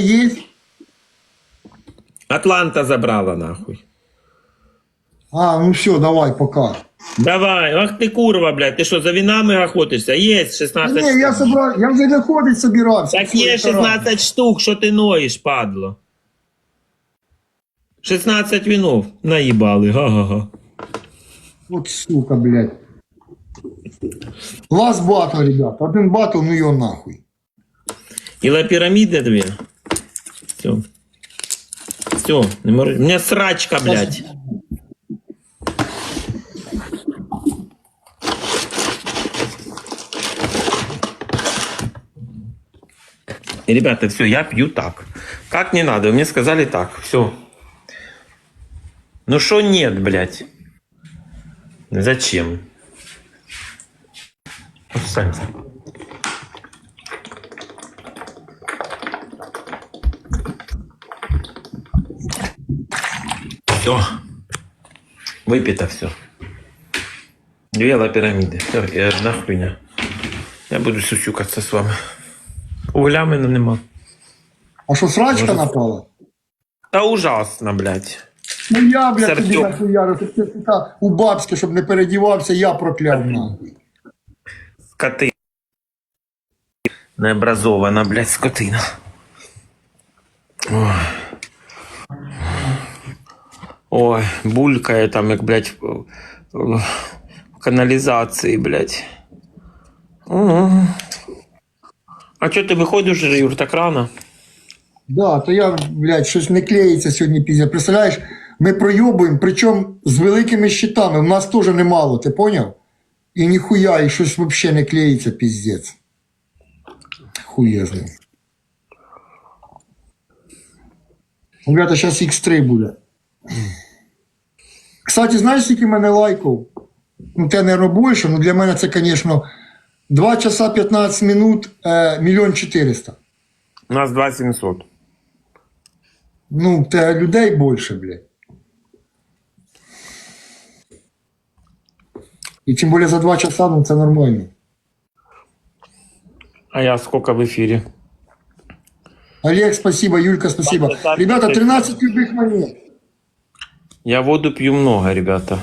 есть? Атланта забрала нахуй. А, ну все, давай, пока. Давай, ах ти курва, блядь, ти що, за вінами охотишся? Є 16 Не, я штук. собрал, я вже виходить собирався. Так Всё, є это рано. 16 штук, що ти ноєш, падло. 16 вінов. Наїбали, га-га-га. Вот сука, блядь. Лас батл, ребят. Один батл, ну його нахуй. Іла піраміди дві. Все. Все, не мор... У мене срачка, блядь. Ребята, все, я пью так. Как не надо? Мне сказали так. Все. Ну что нет, блядь? Зачем? Останься. Все. Выпито все. Две пирамиды. Все, и одна хуйня. Я буду сучукаться с вами. Угля мене нема. А що, срачка напала? Та ужасно, блядь. Ну я, блядь, тобі Сартюк. нахуярю, щоб ти сука, у бабське, щоб не передівався, я прокляв нахуй. Скоти. Необразована, блядь, скотина. Ой. Ой, булькає там, як, блядь, в- каналізації, блядь. Ага. А що ти виходиш, Юр, так рано? Да, то я, блядь, щось не клеїться сьогодні пізня. Представляєш, ми пройобуємо, причому з великими щитами. У нас теж немало, ти поняв? І ніхуя, і щось взагалі не клеїться, піздець. Хує з. Ребята, зараз X3 буде. Кстати, знаєш, скільки в мене лайків? Ну, те, наверное, більше, ну для мене це, звісно, 2 часа 15 минут, е, мільйон 400. У нас 2700. Ну, те людей більше, блядь. І тим більше за два часа, ну це нормально. А я сколько в ефірі? Олег, спасибо, Юлька, спасибо. Так, так, Ребята, так. 13 любых монет. Я воду п'ю много, ребята.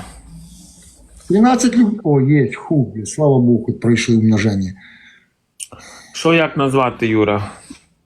13 люб... О, есть, ху, слава Богу, пройшли умноження. Що як назвати, Юра?